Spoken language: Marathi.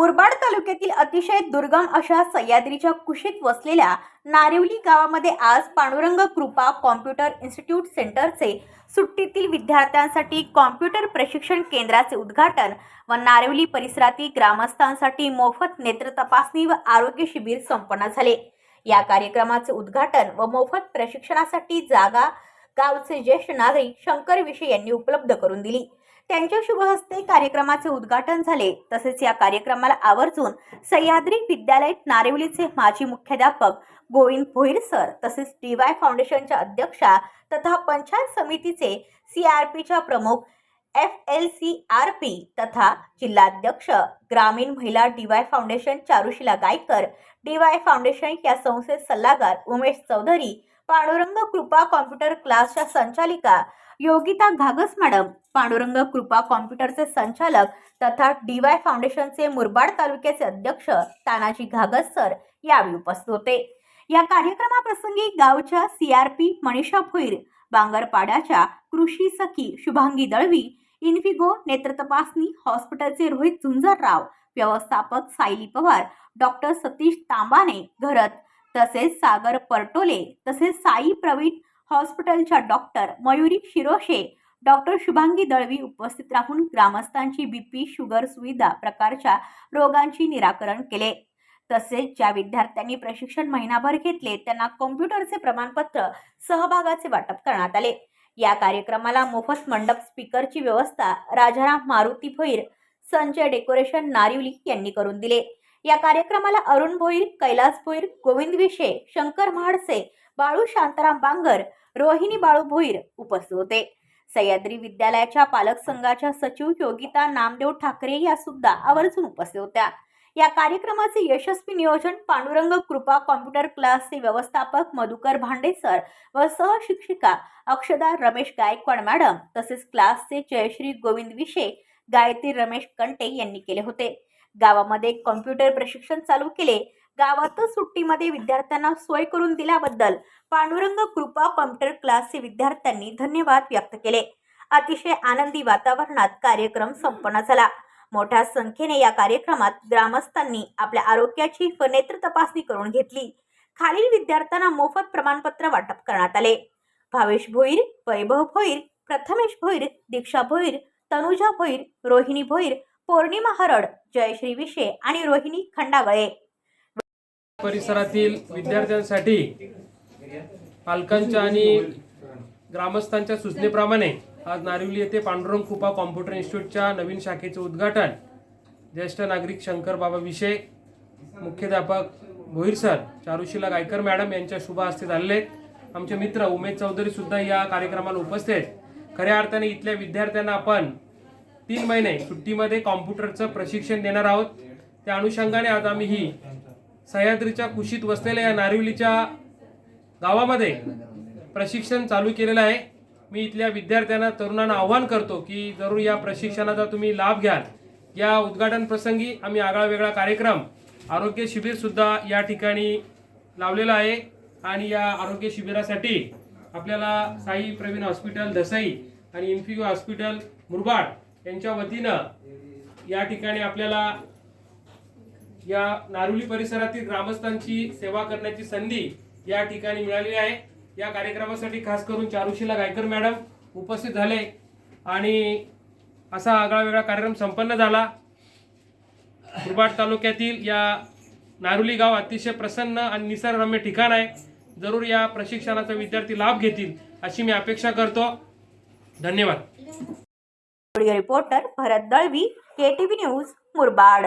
मुरबाड तालुक्यातील अतिशय दुर्गम अशा सह्याद्रीच्या कुशीत वसलेल्या नारिवली गावामध्ये आज पांडुरंग कृपा कॉम्प्युटर इन्स्टिट्यूट सेंटरचे सुट्टीतील विद्यार्थ्यांसाठी कॉम्प्युटर प्रशिक्षण केंद्राचे उद्घाटन व नारिवली परिसरातील ग्रामस्थांसाठी मोफत नेत्र तपासणी व आरोग्य शिबिर संपन्न झाले. या कार्यक्रमाचे उद्घाटन व मोफत प्रशिक्षणासाठी जागा गावचे ज्येष्ठ नागरिक शंकर विषय यांनी उपलब्ध करून दिली. त्यांच्या शुभ हस्ते कार्यक्रमाचे उद्घाटन झाले. तसेच या कार्यक्रमाला आवर्जून सह्याद्री विद्यालय नारिवलीचे माजी मुख्याध्यापक गोविंद भोईर सर तसेच डी वाय फाउंडेशनच्या अध्यक्षा तथा पंचायत समितीचे सी आर पीच्या प्रमुख F L C R P तथा जिल्हाध्यक्ष ग्रामीण महिला D Y foundation Charushila Gaikar D Y foundation या संस्थेत सल्लागार उमेश चौधरी पांडुरंग कृपा कॉम्प्युटर क्लासच्या संचालिका योगिता घागस मॅडम पांडुरंग कृपा कॉम्प्युटरचे संचालक तथा डी वाय फाउंडेशनचे मुरबाड तालुक्याचे अध्यक्ष तानाजी घागस सर यावेळी उपस्थित होते. या कार्यक्रमाप्रसंगी गावच्या C R P Manisha Bhoir बांगरपाड्याच्या कृषी सखी शुभांगी दळवी इन्फिगो नेत्र तपासणी हॉस्पिटलचे रोहित झुंजरराव व्यवस्थापक सायली पवार डॉक्टर सतीश तांबाने घरत तसेच सागर परटोले तसेच साई प्रवीण हॉस्पिटलच्या डॉक्टर मयुरी शिरोशे डॉक्टर शुभांगी दळवी उपस्थित राहून ग्रामस्थांची बीपी शुगर सुविधा प्रकारच्या रोगांची निराकरण केले. तसेच ज्या विद्यार्थ्यांनी प्रशिक्षण महिनाभर घेतले त्यांना कॉम्प्युटरचे प्रमाणपत्र सहभागाचे वाटप करण्यात आले. या कार्यक्रमाला मोफत मंडप स्पीकरची व्यवस्था राजाराम मारुती भोईर संजय डेकोरेशन नारिवली यांनी करून दिले. या कार्यक्रमाला अरुण भोईर कैलास भोईर गोविंद विशे शंकर महाडसे बाळू शांताराम बांगर रोहिणी बाळू भोईर उपस्थित होते. सह्याद्री विद्यालयाच्या पालक संघाच्या सचिव योगिता नामदेव ठाकरे या सुद्धा आवर्जून उपस्थित होत्या. या कार्यक्रमाचे यशस्वी नियोजन पांडुरंग कृपा कॉम्प्युटर क्लासचे व्यवस्थापक मधुकर भांडेसर व सहशिक्षिका अक्षदा रमेश गायकवाड मॅडम तसेच क्लासचे जयश्री गोविंद विशे गायत्री रमेश कंटे यांनी केले होते. गावामध्ये कॉम्प्युटर प्रशिक्षण चालू केले. गावातच सुट्टीमध्ये विद्यार्थ्यांना सोय करून दिल्याबद्दल पांडुरंग कृपा कॉम्प्युटर क्लासचे विद्यार्थ्यांनी धन्यवाद व्यक्त केले. अतिशय आनंदी वातावरणात कार्यक्रम संपन्न झाला. मोठ्या संख्येने या कार्यक्रमात ग्रामस्थांनी आपल्या आरोग्याची व नेत्र तपासणी करून घेतली. खालील विद्यार्थ्यांना मोफत प्रमाणपत्र वाटप करण्यात आले. भावेश भोईर वैभव भोईर प्रथमेश भोईर दीक्षा भोईर तनुजा भोईर रोहिणी भोईर पौर्णिमा हरड जयश्री विशे आणि रोहिणी खंडागळे. परिसरातील विद्यार्थ्यांसाठी पालकांच्या आणि ग्रामस्थांच्या सूचनेप्रमाणे आज नारिवली येथे पांडुरंग कुपा कॉम्प्युटर इन्स्टिट्यूटच्या नवीन शाखेचे उद्घाटन. ज्येष्ठ नागरिक शंकर बाबा विषय मुख्याध्यापक भोईर सर चारुशिला गायकर मॅडम यांच्या शुभ हस्ते झालेले. आहेत. आमचे मित्र उमेश चौधरी सुद्धा या कार्यक्रमाला उपस्थित. आहेत खऱ्या अर्थाने इथल्या विद्यार्थ्यांना आपण तीन महिने सुट्टीमध्ये कॉम्प्युटरचं प्रशिक्षण देणार आहोत. त्या अनुषंगाने आज आम्ही ही सह्याद्रीच्या कुशीत वसलेल्या या नारिवलीच्या गावामध्ये प्रशिक्षण चालू केलेलं आहे. मी इथल्या विद्यार्थ्यांना तरुणांना आव्हान करतो की जरूर या प्रशिक्षणाचा तुम्ही लाभ घ्याल. या उद्घाटन प्रसंगी आम्ही आगळा वेगळा कार्यक्रम आरोग्य शिबिर सुद्धा या ठिकाणी लावलेला आहे. आणि या आरोग्य शिबिरासाठी आपल्याला साई प्रवीण हॉस्पिटल दसई आणि इन्फिगो हॉस्पिटल मुरबाड यांच्या वतीनं या ठिकाणी आपल्याला या नारुली परिसरातील ग्रामस्थांची सेवा करण्याची संधी या ठिकाणी मिळालेली आहे. या कार्यक्रमासाठी खास करून चारुशिला गायकर मॅडम उपस्थित झाले आणि असा आगळा वेगळा कार्यक्रम संपन्न झाला. कुरबाड तालुक्यातील या नारुली गाव अतिशय प्रसन्न आणि निसर्गरम्य ठिकाण आहे. जरूर या प्रशिक्षणाचा विद्यार्थी लाभ घेतील अशी मी अपेक्षा करतो. धन्यवाद. Video reporter Bharat Dalvi KTV news Murbad.